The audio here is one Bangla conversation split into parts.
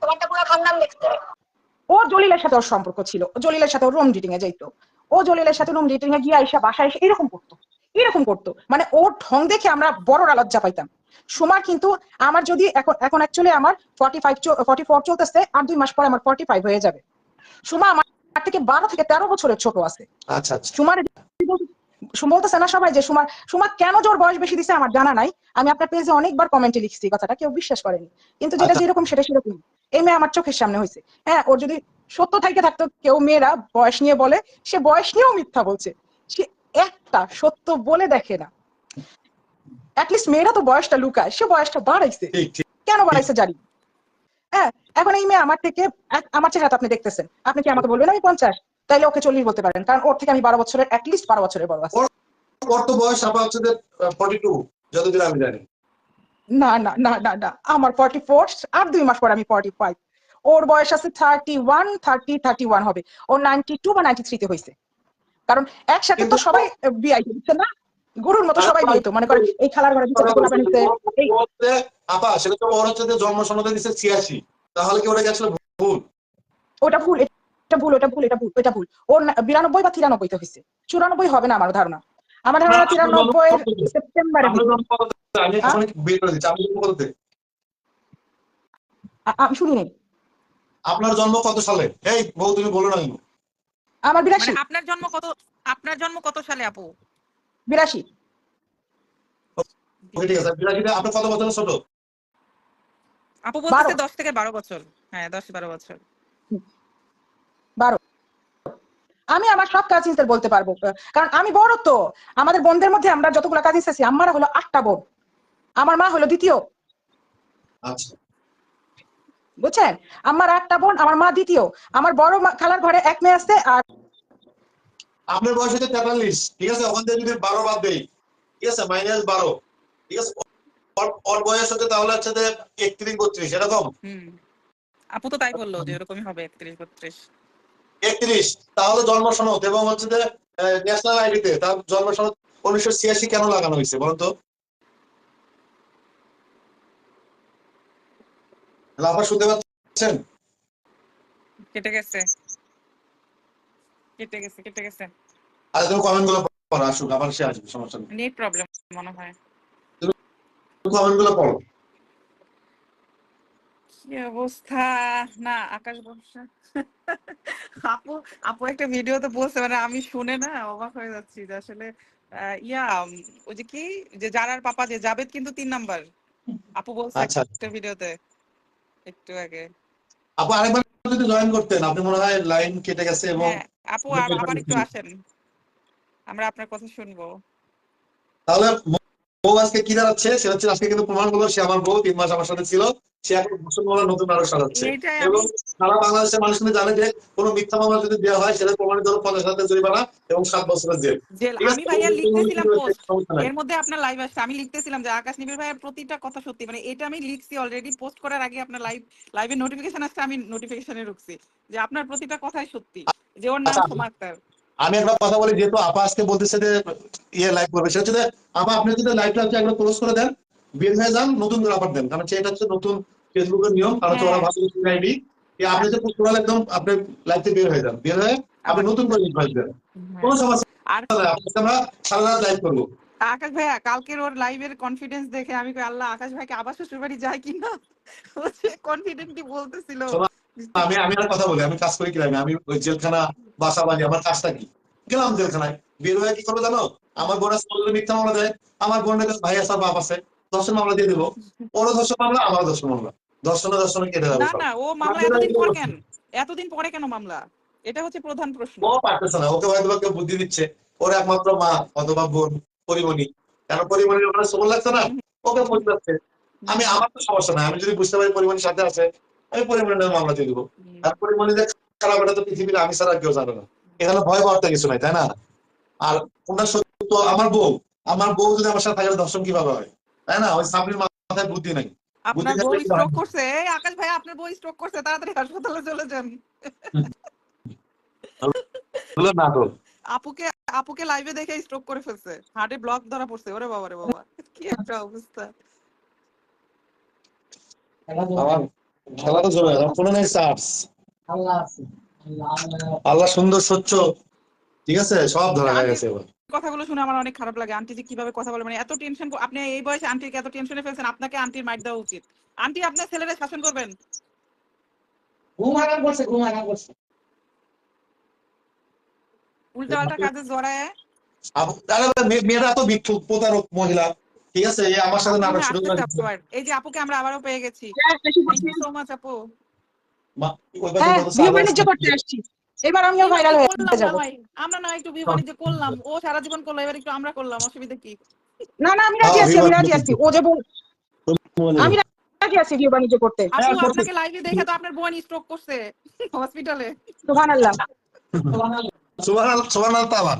তোমারটা পুরো খানদান দেখতে। ও জলিলের সাথে ওর সম্পর্ক ছিল। জলিলের সাথে রুম ডিটিং এ যাইতো। ও জলিলের সাথে রুম ডিটিং এ গিয়ে আইসা বাসায় এসে এরকম করতো। এরকম করতো। মানে ওর ঢং দেখে আমরা বড়রা লজ্জা পাইতাম। সুমার কিন্তু আমার যদি এখন এখন অ্যাকচুয়ালি আমার ফর্টি ফাইভ ফর্টি ফোর চলতেছে আর দুই মাস পরে আমার ফর্টি ফাইভ হয়ে যাবে। সুমা আমার থেকে বারো থেকে তেরো বছরের ছোট আছে। আচ্ছা আচ্ছা। সুমার সুমা বলতেছে না সবাই যে সুমার সুমা কেন জোর বয়স বেশি দিছে আমার জানা নাই। আমি আপনার পেজে অনেকবার কমেন্টে লিখছি কথাটা কেউ বিশ্বাস করেনি। কিন্তু যেটা আচ্ছা। যেরকম সেটা সেরকম এই মেয়ে আমার চোখের সামনে হয়েছে। হ্যাঁ ওর যদি সত্য থাইকে থাকতো কেউ মেয়েরা বয়স নিয়ে বলে সে বয়স নিয়েও মিথ্যা বলছে। সে একটা সত্য বলে দেখে না। অ্যাটলিস্ট মেয়েরা তো বয়সটা লুকায় সে বয়সটা বাড়াইছে। কেন বাড়াইছে জানি। হ্যাঁ এখন এই মেয়ে আমার থেকে আমার চেহারা আপনি দেখতেছেন। আপনি কি আমাকে বলবেন আমি পঞ্চাশ? তাইলে ওকে চল্লিশ বলতে পারেন কারণ ওর থেকে আমি বারো বছরের অ্যাটলিস্ট বারো বছরের বড় আছি। ওর তো বয়স আপনার হচ্ছে ফর্টি টু যতদিন আমি জানি। না না না না না আমার ফর্টি ফোর আর দুই মাস পরে আমি ফর্টি ফাইভ ওর বয়স আছে thirty one thirty thirty one হবে। ও নাইনটি টু বা নাইনটি থ্রিতে হয়েছে। কারণ একসাথে তো সবাই বিআই দিচ্ছে না। গরুর মতো সবাই বিয়ে মনে করেন এই খেলার ঘরে আপা সেটা তো ওর হচ্ছে জন্ম সনদে দিচ্ছে ছিয়াশি। তাহলে কি ওটা গেছিল ভুল? ওটা ভুল এটা ভুল ওটা ভুল এটা ভুল এটা ভুল। ওর বিরানব্বই বা তিরানব্বইতে হয়েছে চুরানব্বই হবে না আমার ধারণা। আমার ধারণা তিরানব্বই আপনার জন্ম- সেপ্টেম্বরে? আমি আমি শুনিনি আপনার জন্ম কত সালে? এই বউ তুমি বলো না আমার বিরাশি। মানে আপনার জন্ম কত আপনার জন্ম কত সালে আপু? বিরাশি। ওকে ঠিক আছে বিরাশিতে আপনি কত বছর? ছোট? আপু বারো। দশ থেকে বারো বছর। হ্যাঁ দশ বারো বছর। বারো। আমি আমার সব কাজিনদের বলতে পারব। কারণ আমি বড় তো। আমাদের বোনদের মধ্যে আমরা যতগুলো কাজিনস আছি আমারা হলো আটটা বোন। আমার মা হলো দ্বিতীয়। আচ্ছা। বুঝছেন? আমার আটটা বোন আমার মা দ্বিতীয়। আমার বড় খালার ঘরে এক মেয়ে আছে আর আপনার বয়স হচ্ছে তেতাল্লিশ। ঠিক আছে ওখান থেকে যদি বারো বাদ দেই। ঠিক আছে মাইনাস বারো। ঠিক আছে ওর- ওর বয়স হচ্ছে তাহলে হচ্ছে যে একত্রিশ বত্রিশ এরকম। আপু তো তাই বলল যে এরকমই হবে একত্রিশ বত্রিশ। একত্রিশ তাহলে জন্ম সনদ এবং হচ্ছে যে ন্যাশনাল আইডিতে তার জন্ম সনদ উনিশশো ছিয়াশি কেন লাগানো হয়েছে বলুন তো? শুনতে পাচ্ছেন? কেটে গেছে। কেটে গেছে কেটে গেছে। আর তুমি কমেন্টগুলো পড়ো আসুক আবার সে আসবে সমস্যা নেই। নেট প্রবলেম মনে হয়। কমেন্টগুলো পড়ো। কি অবস্থা? না আকাশ বর্ষা। আপু আপু একটা ভিডিওতে বলছে মানে আমি শুনে না অবাক হয়ে যাচ্ছি যে আসলে ইয়া ওই যে কি যে জারার পাপা যে জাবেদ কিন্তু তিন নাম্বার। আপু বলছে আচ্ছা। একটা ভিডিওতে একটু আগে। আপু আরেকবার যদি জয়েন করতেন আপনি মনে হয় লাইন কেটে গেছে এবং হ্যাঁ আপু আবার একটু আসেন। আমরা আপনার কথা শুনব। তাহলে বউ আজকে কি দাঁড়াচ্ছে? সে হচ্ছে আজকে কিন্তু প্রমাণ করল সে আমার বউ তিন মাস আমার সাথে ছিল। সে এখন নতুন আরও সাজাচ্ছে। এবং সারা বাংলাদেশের মানুষ কিন্তু জানে যে কোনো মিথ্যা মামলা যদি দেওয়া হয় সেটা প্রমাণিত হলো পঞ্চাশ হাজার জরিমানা এবং সাত বছরের জেল? আমি ভাইয়া লিখতেছিলাম এর মধ্যে আপনার লাইভ আসছে। আমি লিখতেছিলাম যে আকাশ নিবিড় ভাইয়ের প্রতিটা কথা সত্যি। মানে এটা আমি লিখছি অলরেডি পোস্ট করার আগে আপনার লাইভ লাইভে নোটিফিকেশন আসছে আমি নোটিফিকেশনে ঢুকছি যে আপনার প্রতিটা কথাই সত্যি। যে ওর নাম আচ্ছা। আমি একটা কথা বলি যেহেতু আপা আজকে বলতেছে যে ইয়ে লাইভ করবে সেটা হচ্ছে আপা আপনি যদি লাইভটা হচ্ছে একবার ক্লোজ করে দেন বের হয়ে যান নতুন করে আবার দেন। কারণ সেটা হচ্ছে নতুন ফেসবুকের নিয়ম কারণ হচ্ছে ওরা হ্যাঁ। ভালো আইডি আপনি যে করালে একদম আপনি লাইভ থেকে বের হয়ে যান। বের হয়ে আপনি নতুন করে ইনভাইট দেন। কোনো সমস্যা আর আমরা সারা রাত লাইভ করব। আকাশ ভাইয়া কালকের ওর লাইভের কনফিডেন্স দেখে আমি কই, আল্লাহ আকাশ ভাইকে আবার শ্বশুর বাড়ি যায় কিনা? কনফিডেন্টলি বলতেছিল। আমি আমি আর কথা বলি আমি কাজ করি কি আমি ওই জেলখানা বাসা বাড়ি আমার কাজটা কি? গেলাম জেলখানায়। বের হয়ে কি করব জানো? আমার বোন আছে মিথ্যা মামলা দেয় আমার বোনের ভাই আছে বাপ আছে মামলা দিয়ে দেবো। ওরও দর্শন মামলা আমারও দর্শন মামলা। কেটে যাবে না না ও মামলা এতদিন পর কেন? এতদিন পরে কেন মামলা? এটা হচ্ছে প্রধান প্রশ্ন। ও পারতেছে না ওকে হয়তো কেউ বুদ্ধি দিচ্ছে। ওর একমাত্র মা অথবা বোন পরিমণি। কেন পরিমণির ওখানে সবল লাগছে না? ওকে বুঝতে আমি আমার তো সমস্যা নাই আমি যদি বুঝতে পারি পরিমণির সাথে আছে আমি পরিমণির নামে মামলা দিয়ে দিবো। আর পরিমণিদের খারাপ এটা তো পৃথিবীর আমি ছাড়া কেউ জানে না। এখানে ভয় পাওয়ার কিছু নাই তাই না? আর ওনার সত্য আমার বউ। আমার বউ যদি আমার সাথে থাকে দর্শন কীভাবে হয়? তাই না? ওই সামনের মাথায় বুদ্ধি নাই। আপনার স্ট্রোক করছে? এই আকাশ ভাই আপনার বই স্ট্রোক করছে তাড়াতাড়ি হাসপাতালে চলে যান। না তো। আপুকে আপুকে লাইভে দেখে স্ট্রোক করে ফেলছে। হার্টে ব্লক ধরা পড়ছে। ওরে বাবা রে বাবা। কি একটা অবস্থা। আমার খেলা তো ফোনে নেই চার্জ আল্লাহ সুন্দর স্বচ্ছ। ঠিক আছে? সব ধরা হয়ে গেছে এবার। কথাগুলো শুনে আমার অনেক খারাপ লাগে। আন্টি যে কীভাবে কথা বলে মানে এত টেনশন আপনি এই বয়সে আন্টিকে এত টেনশনে ফেলছেন আপনাকে আন্টির মাইট দেওয়া উচিত। আন্টি আপনার ছেলেরা শাসন করবেন। ঘুম আরাম করছে ঘুম আরাম করছে। উল্টা পাল্টা কাজে জড়ায়। মেয়েরা তো ভিক্ষুক প্রতারক মহিলা। ঠিক আছে এই আমার সাথে নাটক শুরু করে এই যে আপুকে আমরা আবারও পেয়ে গেছি। হ্যাঁ, সো মাচ আপু। হ্যাঁ বাণিজ্য করতে আসছি। এবার আমিও ভাইরাল হয়ে যাব। আমরা না একটু বাণিজ্য করলাম। ও সারা জীবন করল এবার একটু আমরা করলাম অসুবিধা কি? না না আমি রাজি আছি আমি রাজি আছি। ও যে বল- আমি রাজি আছি বাণিজ্য করতে। আপু আপনাকে লাইভে দেখে তো আপনার বোন স্ট্রোক করছে। হসপিটালে সুবহানাল্লাহ। সুবহানাল্লাহ তাআলা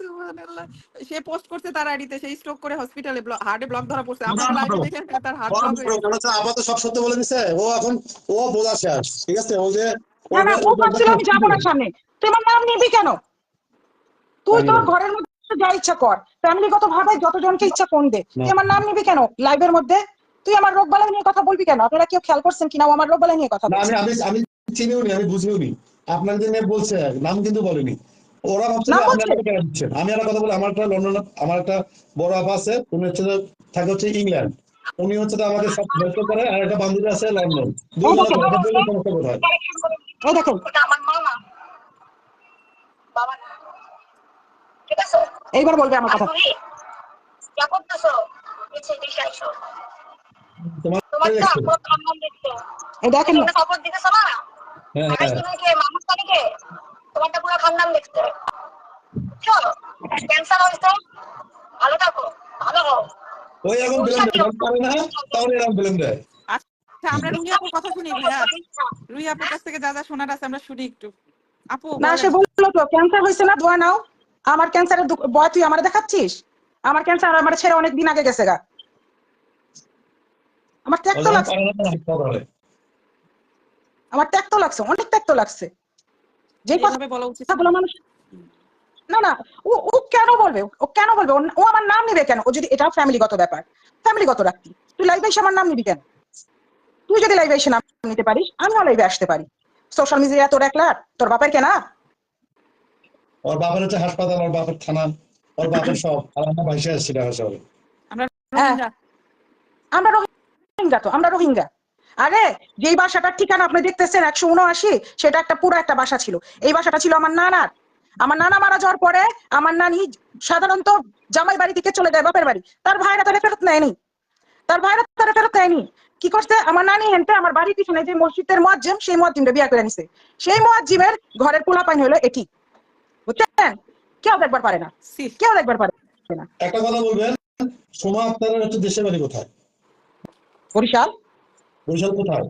সুবহানাল্লাহ সে পোস্ট করছে তার আইডিতে সেই স্ট্রোক করে হসপিটালে হার্টে ব্লক ধরা পড়ছে। আপনার লাইভে দেখে তার হার্ট ব্লক সব সত্য বলে দিছে। ও এখন ও বোঝা শেষ ঠিক আছে? ও যে না না ও ভাবছিল আমি যাব না সামনে। তুই আমার নাম নিবি কেন? তুই তোর ঘরের মধ্যে যা ইচ্ছা কর। ফ্যামিলিগত ভাবে যতজনকে ইচ্ছা ফোন দে। তুই আমার নাম নিবি কেন লাইভের মধ্যে? তুই আমার রোগ বালাই নিয়ে কথা বলবি কেন? আপনারা কেউ খেয়াল করছেন কিনা? আমার রোগ বালাই নিয়ে কথা না, আমি আমি আমি চিনিও নি আমি বুঝিও নি। আপনার যে বলছে নাম কিন্তু বলেনি। ওরা ভাবছে আমি একটা কথা বলি আমার একটা লন্ডন আমার একটা বড় আপা আছে উনি হচ্ছে থাকে হচ্ছে ইংল্যান্ড। উনি হচ্ছে আমাকে সব ব্যস্ত করে আর একটা বান্ধবী আছে লন্ডন। এই দেখেন এইবার বলবে আমার কথা। দেখেন হ্যাঁ হ্যাঁ। তোমারটা পুরো খানদান দেখতে। চলো ক্যান্সার হয়েছে ভালো থাকো ভালো হও। ওই এখন পারে না? তাহলে এরকম দেয় আচ্ছা আমরা রুহি আপুর কথা শুনি ভাইয়া রুহি আপুর কাছ থেকে যা যা শোনার আছে আমরা শুনি একটু। আপু না সে বলল তো ক্যান্সার হয়েছে না? দোয়া নাও। আমার ক্যান্সারের বয় তুই আমার দেখাচ্ছিস? আমার ক্যান্সার আমার ছেড়ে অনেক দিন আগে গেছে গা। আমার ত্যাগ তো লাগছে। আমার ত্যাগ তো লাগছে অনেক ত্যাগ তো লাগছে। যে বলা উচিত মানুষ না না ও ও কেন বলবে? ও কেন বলবে? ও- ও আমার নাম নিবে কেন? ও যদি এটাও ফ্যামিলিগত ব্যাপার। ফ্যামিলিগত রাখতি। তুই লাইভে এসে আমার নাম নিবি কেন? তুই যদি লাইভে এসে নাম নিতে পারিস আমিও লাইভে আসতে পারি। সোশ্যাল মিডিয়া তোর একলা তোর বাপের কেনা? ওর বাপের হচ্ছে হাসপাতাল ওর বাপের থানা ওর বাপের সব। আর আমার ভাইসে আসছি ঢাকা শহরে। আমরা হ্যাঁ। রোহিঙ্গা। আমরা রোহিঙ্গা তো আমরা রোহিঙ্গা। আরে যেই বাসাটার ঠিকানা আপনি দেখতেছেন একশো উনআশি সেটা একটা পুরো একটা বাসা ছিল। এই বাসাটা ছিল আমার নানার। আমার নানা মারা যাওয়ার পরে আমার নানি সাধারণত জামাই বাড়ি থেকে চলে যায় বাপের বাড়ি। তার ভাইরা তারা ফেরত নেয়নি। তার ভাইরা তারা ফেরত নেয়নি। কি করছে? আমার নানি হেনতে আমার বাড়ির পিছনে যে মসজিদের মোয়াজ্জেম সেই মোয়াজ্জিমটা বিয়া করে নিছে। সেই মোয়াজ্জিমের ঘরের পোলা পাইন হলো এটি। বুঝছেন? কেউ দেখবার পারে না। কেউ দেখবার পারে না। একটা কথা বলবেন? সোমা আক্তারের হচ্ছে দেশের বাড়ি কোথায়? বরিশাল? বরিশাল কোথায়?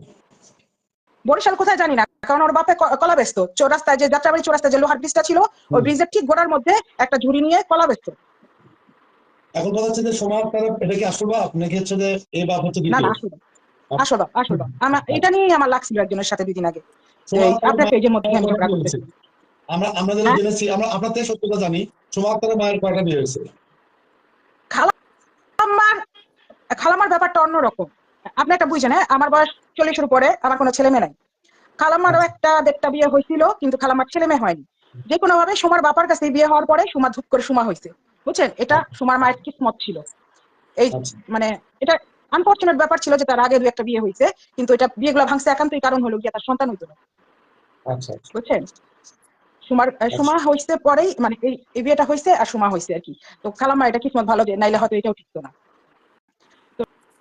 বরিশাল কোথায় জানি না কারণ ওর বাপে কলা ব্যস্ত চৌরাস্তায় যে যাত্রাবাড়ি চৌরাস্তায় যে লোহার ব্রিজটা ছিল ওই ব্রিজের ঠিক গোড়ার মধ্যে একটা ঝুড়ি নিয়ে কলা ব্যস্ত এখন কথা হচ্ছে যে সোমা আক্তারের এটা কি আসল বাপ নাকি হচ্ছে যে এই বাপ হচ্ছে না না আসল আসল আসল আমার এটা নিয়েই আমার লাগছিল একজনের সাথে দুদিন আগে। আপনার পেজের মধ্যে আমি? আমরা আমরা যেটা হ্যাঁ? জেনেছি আমরা আপনার থেকে সত্যতা জানি সোমা আক্তারের মায়ের কয়টা বিয়ে হয়েছে? খালা খালাম্মার খালামার ব্যাপারটা অন্যরকম। আপনি একটা বুঝছেন হ্যাঁ? আমার বয়স চল্লিশের উপরে আমার কোনো ছেলে মেয়ে নাই। খালাম্মারও একটা দেড়টা বিয়ে হয়েছিল কিন্তু খালাম্মার ছেলে মেয়ে হয়নি। যে কোনো ভাবে সুমার বাবার কাছে বিয়ে হওয়ার পরে সুমা ধুপ করে সুমা হয়েছে বুঝছেন? এটা সুমার মায়ের কিসমত ছিল। এই আচ্ছা। মানে এটা আনফর্চুনেট ব্যাপার ছিল যে তার আগে দু একটা বিয়ে হয়েছে কিন্তু এটা বিয়ে বিয়েগুলো ভাঙছে একান্তই কারণ হলো গিয়ে তার সন্তান হইতো না। আচ্ছা আচ্ছা। বুঝছেন? সুমার সুমা হয়েছে পরেই মানে এই বিয়েটা হয়েছে আর সুমা হয়েছে আর কি। তো খালাম্মা এটা কিসমত ভালো যে নাইলে হয়তো এটাও ঠিকতো না।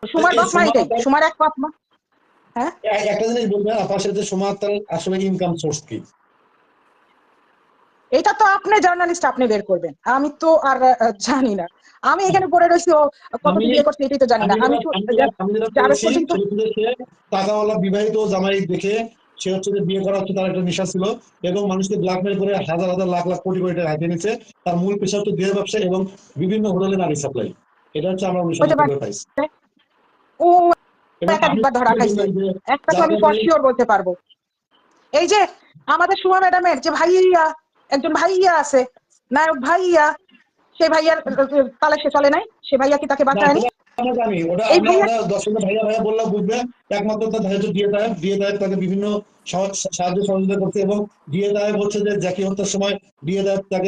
সুমার বাপ মা সুমা এটাই সুমার এক বাপ মা। এক- একটা জিনিস বলবেন আপনার সাথে সোমা আক্তারের আসলে ইনকাম সোর্স কি? এটা তো আপনি জার্নালিস্ট আপনি বের করবেন। আমি তো আর জানি না। আমি এখানে পড়ে রয়েছি ও কত বিয়ে করছে এটাই তো জানি না। আমি টাকাওয়ালা বিবাহিত জামাই দেখে সে হচ্ছে যে বিয়ে করা হচ্ছে তার একটা নেশা ছিল। এবং মানুষকে ব্ল্যাকমেল করে হাজার হাজার লাখ লাখ কোটি কোটি টাকা হাতিয়ে নিচ্ছে তার মূল পেশা হচ্ছে দেহ ব্যবসা এবং বিভিন্ন হোটেলে নারী সাপ্লাই এটা হচ্ছে আমরা অনুসন্ধান। করে পাইছি একাধিকবার ধরা খাইছে। একটা তো আমি এই- বলতে পারব। এই যে আমাদের সুমা ম্যাডামের যে ভাইয়া একজন ভাইয়া আছে নায়ক ভাইয়া সেই ভাইয়ার তাহলে সে চলে নাই সে ভাইয়া কি তাকে বাঁচায়নি? বিভিন্ন সাহায্য সহযোগিতা করছে এবং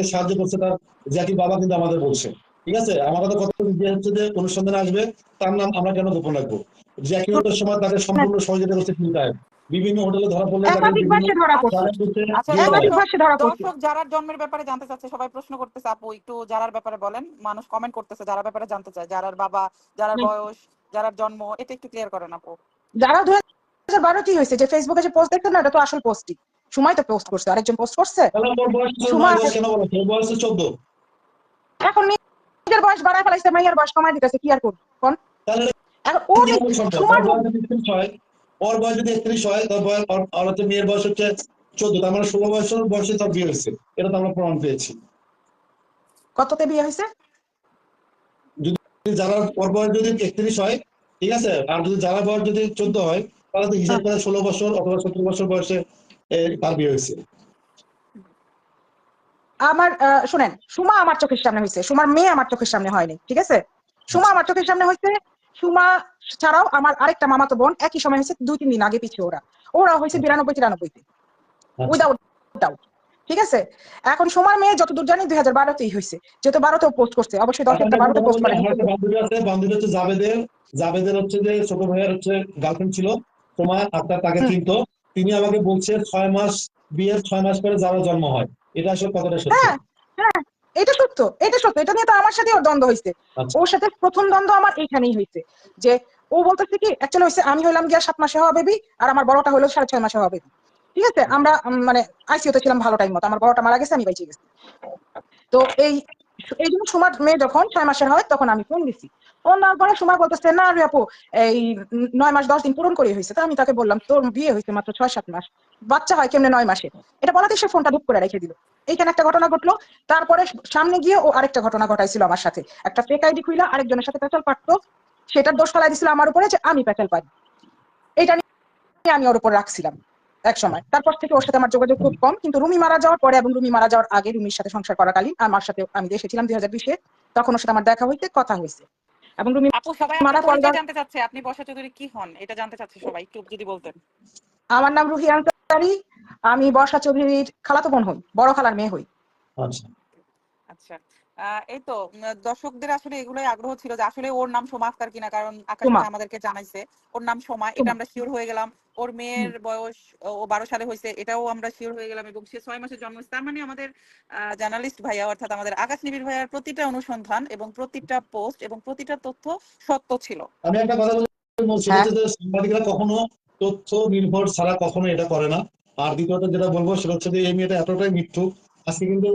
সাহায্য করছে তার জ্যাকি বাবা কিন্তু আমাদের বলছে। ঠিক আছে? আমাদের তো কথা দিয়ে হচ্ছে যে অনুসন্ধানে আসবে তার নাম আমরা কেন গোপন রাখব? জ্যাকি হত্যার সময় তাকে সম্পূর্ণ সহযোগিতা করছে দিয়ে সাহেব বিভিন্ন হোটেলে ধরা পড়লে আচ্ছা দর্শক যারার জন্মের ব্যাপারে জানতে চাচ্ছে সবাই প্রশ্ন করতেছে আপু একটু যারার ব্যাপারে বলেন। মানুষ কমেন্ট করতেছে যারা ব্যাপারে জানতে চায়। যারার বাবা যারার বয়স যারার জন্ম এটা একটু ক্লিয়ার করেন আপু। যারা দুই হাজার বারো কি হয়েছে যে ফেসবুকে যে পোস্ট দেখছেন না এটা তো আসল পোস্টই সময় তো পোস্ট করছে। আরেকজন পোস্ট করছে? তাহলে ওর বয়স সুমা- বয়স কেন বলো ওর বয়স চোদ্দ। এখন নিজের বয়স বাড়ায় ফেলাইছে মাইয়ার বয়স কমাই দিতেছে কি আর করব? কোন? ওর বয়স যদি 31 হয়, একত্রিশ হয় ওর হচ্ছে মেয়ের বয়স হচ্ছে চোদ্দ তার মানে ষোলো বছর বয়সে তার বিয়ে হয়েছে। এটা তো আমরা প্রমাণ পেয়েছি। কততে বিয়ে হয়েছে? যদি যারা ওর বয়স যদি একত্রিশ হয় ঠিক আছে? আর যদি যারা বয়স যদি চোদ্দ হয় তাহলে তো হিসাব করে ষোলো বছর অথবা সতেরো বছর বয়সে তার বিয়ে হয়েছে। আমার শুনেন সুমা আমার চোখের সামনে হয়েছে। সুমার মেয়ে আমার চোখের সামনে হয়নি ঠিক আছে? সুমা আমার চোখের সামনে হয়েছে। সুমা ছাড়াও আমার আরেকটা মামাতো বোন একই সময় হয়েছে দুই তিন দিন আগে পিছিয়ে ওরা। ওরা হয়েছে বিরানব্বই তিরানব্বইতে। আচ্ছা। উইদাউট ডাউট ঠিক আছে? এখন সুমার মেয়ে যতদূর জানি দুই হাজার বারোতেই হয়েছে। যেহেতু বারোতেও পোস্ট করছে অবশ্যই দশ একটা বারোতে পোস্ট করে। বান্ধবী হচ্ছে জাবেদের। জাবেদের হচ্ছে যে ছোট ভাইয়ের হচ্ছে গার্লফ্রেন্ড ছিল তোমার আপনার তাকে। চিনতো। তিনি আমাকে বলছে ছয় মাস বিয়ের ছয় মাস পরে যারা জন্ম হয়। এটা আসলে কতটা সত্যি? হ্যাঁ হ্যাঁ এটা সত্য এটা সত্য এটা নিয়ে তো আমার সাথে ওর দ্বন্দ্ব হয়েছে আচ্ছা। ওর সাথে প্রথম দ্বন্দ্ব আমার এইখানেই হয়েছে যে ও বলতেছে কি অ্যাকচুয়ালি হয়েছে আমি হইলাম গিয়া সাত মাসে হওয়া বেবি আর আমার বড়টা হলো সাড়ে ছয় মাসে হওয়া বেবি ঠিক আছে? আমরা মানে তো ছিলাম ভালো টাইম মতো আমার বড়টা মারা গেছে আমি বাইচে গেছি। তো এই এই জন্য সুমার মেয়ে যখন ছয় মাসের হয়, তখন আমি ফোন দিছি। ফোন দেওয়ার পরে সুমা বলতেছে, না রে আপু, এই নয় মাস, দশ দিন পূরণ করে হয়েছে। তো আমি তাকে বললাম, তোর বিয়ে হয়েছে মাত্র ছয়, সাত মাস। বাচ্চা হয় কেমনে নয় মাসে? এটা বলাতে সে ফোনটা ধুপ করে রেখে দিল। এইখানে একটা ঘটনা ঘটলো। তারপরে সামনে গিয়ে ও আরেকটা ঘটনা ঘটাইছিল আমার সাথে। একটা ফেক আইডি খুইলা, আরেকজনের সাথে পেঁচাল পাঠতো সেটার দোষ ফেলাই দিছিল আমার উপরে যে আমি পেঁচাল পাই এটা নিয়ে আমি ওর উপর রাখছিলাম এক সময়। তারপর থেকে ওর সাথে আমার যোগাযোগ খুব কম কিন্তু রুমি মারা যাওয়ার পরে এবং রুমি মারা যাওয়ার আগে রুমির সাথে সংসার করাকালীন আমার সাথে আমি দেশে ছিলাম দুই হাজার বিশে তখন ওর সাথে আমার দেখা হইতে কথা হয়েছে এবং রুমি আপু সবাই মারা আপনার জানতে চাচ্ছে আপনি বর্ষা চৌধুরী কি হন? এটা জানতে চাচ্ছে সবাই একটু যদি বলতেন। আমার নাম রুহি আনসারি আমি বর্ষা চৌধুরীর খালাতো বোন হই বড় খালার মেয়ে হই। আচ্ছা। আচ্ছা। এই তো দর্শকদের আসলে এগুলোই আগ্রহ ছিল যে আসলে ওর নাম সোমা আক্তার কিনা কারণ আকাশ আমাদেরকে জানাইছে ওর নাম সোমা এটা আমরা শিওর হয়ে গেলাম। ওর মেয়ের বয়স ও- বারো সালে হয়েছে এটাও আমরা শিওর হয়ে গেলাম এবং সে ছয় মাসে জন্ম তার মানে আমাদের জার্নালিস্ট ভাইয়া অর্থাৎ আমাদের আকাশ নিবিড় ভাইয়ার প্রতিটা অনুসন্ধান এবং প্রতিটা পোস্ট এবং প্রতিটা তথ্য সত্য ছিল। আমি একটা কথা সেটা হ্যাঁ। যে সাংবাদিকরা কখনো তথ্য নির্ভর ছাড়া কখনো এটা করে না। আর দ্বিতীয়ত যেটা বলব সেটা হচ্ছে যে এই মেয়েটা এতটাই মিথ্যু আজকে কিন্তু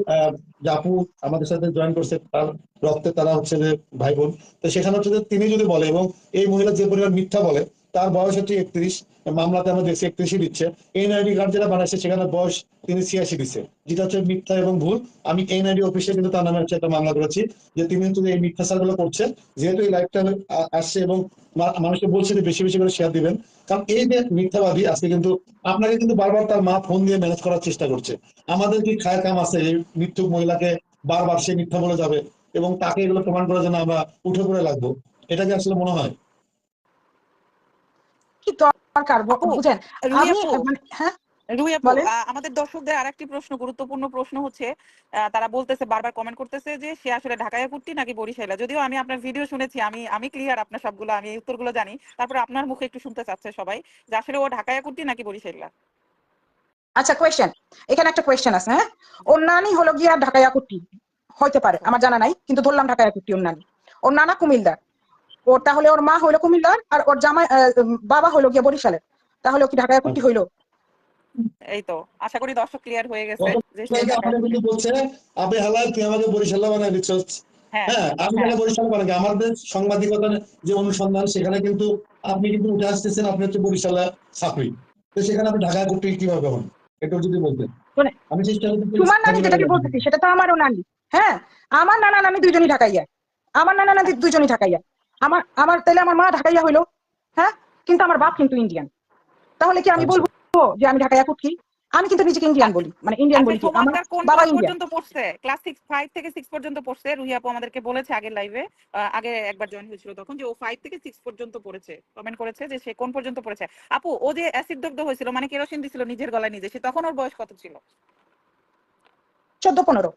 জাপু আমাদের সাথে জয়েন করছে, তার রক্তে তারা হচ্ছে যে ভাই বোন। তো সেখানে হচ্ছে যে তিনি যদি বলে এবং এই মহিলা যে পরিমাণ মিথ্যা বলে তার বয়স হচ্ছে একত্রিশ মামলাতে আমরা দেখছি একত্রিশই দিচ্ছে। এনআইডি কার্ড যেটা বানাইছে, সেখানে বয়স তিনি ছিয়াশি দিচ্ছে যেটা হচ্ছে মিথ্যা এবং ভুল। আমি এনআইডি অফিসে কিন্তু তার নামে হচ্ছে একটা মামলা করেছি, যে তিনি কিন্তু এই মিথ্যাচারগুলো করছেন। যেহেতু এই লাইভটা আসছে এবং মানুষকে বলছে যে বেশি বেশি করে শেয়ার দিবেন। কারণ এই যে মিথ্যাবাদী, আজকে কিন্তু আপনাকে কিন্তু বারবার তার মা ফোন দিয়ে ম্যানেজ করার চেষ্টা করছে। আমাদের কি খায় কাম আছে? এই মৃত্যুক মহিলাকে বারবার সে মিথ্যা বলে যাবে এবং তাকে এগুলো প্রমাণ করার জন্য আমরা উঠে পড়ে লাগবো। এটা কি আসলে মনে হয়? কি দরকার? বুঝেন আমি মানে হ্যাঁ রুই আপু আমাদের দর্শকদের আরেকটি প্রশ্ন গুরুত্বপূর্ণ প্রশ্ন হচ্ছে তারা বলতেছে বারবার কমেন্ট করতেছে যে সে আসলে ঢাকায় কুর্তি নাকি বরিশালা? যদিও আমি আপনার ভিডিও শুনেছি আমি আমি ক্লিয়ার আপনার সবগুলো আমি উত্তরগুলো জানি। তারপরে আপনার মুখে একটু শুনতে চাচ্ছে সবাই যে আসলে ও ঢাকায় কুর্তি নাকি বরিশালা? আচ্ছা কোয়েশ্চেন এখানে একটা কোয়েশ্চেন আছে হ্যাঁ? ওর নানি হলো গিয়া ঢাকাইয়া কুটি হইতে পারে আমার জানা নাই কিন্তু ধরলাম ওর নানি ওর নানা কুমিল্লার। ওর তাহলে ওর মা হইল কুমিল্লার আর ওর জামাই বাবা হইল গিয়া বরিশালের। তাহলে কি ঢাকাইয়া কুটি হইল? এই তো আশা করি দর্শক ক্লিয়ার হয়ে গেছে যে সে অনেকে ঢাকায় আমাদের কিন্তু বলছে আবে হালাই তুই আমাকে বরিশাল্লা বানাই দিচ্ছ হ্যাঁ হ্যাঁ আমি তাহলে বরিশাল বানাই আমাদের সাংবাদিকতার যে অনুসন্ধান সেখানে কিন্তু আপনি কিন্তু উঠে আসতেছেন আপনি হচ্ছে বরিশালে চাকরি তো সেখানে আপনি ঢাকায় করতে কীভাবে হন? একটু যদি বলতেন। আমি চেষ্টা করতে তোমার নানি যেটাকে বলতেছি সেটা তো আমারও নানি। হ্যাঁ আমার নানা নানি দুইজনই ঢাকাইয়া। আমার নানা নানি দুইজনই ঢাকাইয়া। আমার আমার তাহলে আমার মা ঢাকাইয়া হইল। হ্যাঁ? কিন্তু আমার বাপ কিন্তু ইন্ডিয়ান তাহলে কি আমি আচ্ছা। বলব যে আমি ঢাকাইয়া কুটকি? আমি কিন্তু নিজেকে ইন্ডিয়ান বলি। মানে ইন্ডিয়ান আচ্ছা বলি কি? আমার বাবা ইন্ডিয়ান পর্যন্ত পড়ছে? ক্লাস সিক্স ফাইভ থেকে সিক্স পর্যন্ত পড়ছে? রুহি আপু আমাদেরকে বলেছে আগের লাইভে আগে একবার জয়েন হয়েছিল তখন যে ও ফাইভ থেকে সিক্স পর্যন্ত পড়েছে। কমেন্ট করেছে যে সে কোন পর্যন্ত পড়েছে? আপু ও যে অ্যাসিড দগ্ধ হয়েছিল মানে কেরোসিন দিছিল নিজের গলায় নিজে সে তখন ওর বয়স কত ছিল? চোদ্দ পনেরো।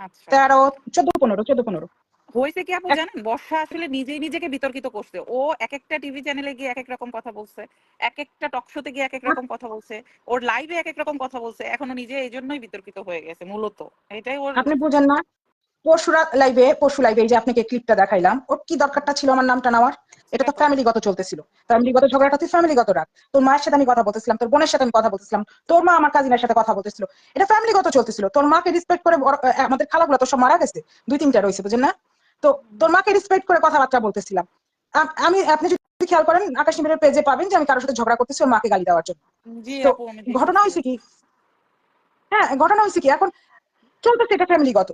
আচ্ছা। তেরো চোদ্দ পনেরো চোদ্দ পনেরো। হয়েছে কি আপু জানেন? বর্ষা আসলে নিজেই নিজেকে বিতর্কিত করছে। ও এক একটা টিভি চ্যানেলে গিয়ে এক এক রকম কথা বলছে এক একটা টক শোতে গিয়ে এক এক রকম কথা বলছে ওর লাইভে এক এক রকম কথা বলছে এখনও নিজে এই জন্যই বিতর্কিত হয়ে গেছে মূলত। এটাই ওর আপনি বুঝেন না পরশুরা লাইভে পরশু লাইভে যে আপনাকে ক্লিপটা দেখাইলাম ওর কি দরকারটা ছিল আমার নামটা নেওয়ার? এটা তো। ফ্যামিলিগত চলতেছিল। ফ্যামিলিগত ঝগড়াটা তুই ফ্যামিলিগত রাখ তোর মায়ের সাথে আমি কথা বলতেছিলাম তোর বোনের সাথে আমি কথা বলতেছিলাম তোর মা আমার কাজিনের সাথে কথা বলতেছিল। এটা ফ্যামিলিগত চলতেছিল। তোর মাকে রেসপেক্ট করে আমাদের খালাগুলো তো সব মারা গেছে। দুই তিনটা রয়েছে বুঝেন না? তো তোর মাকে রেসপেক্ট করে কথাবার্তা বলতেছিলাম। আমি আপনি যদি খেয়াল করেন আকাশ নিমের পেজে পাবেন যে আমি কারোর সাথে ঝগড়া করতেছি ওর মাকে গালি দেওয়ার জন্য। তো ঘটনা হয়েছে কি? হ্যাঁ ঘটনা হয়েছে কি? এখন চলতেছে এটা ফ্যামিলিগত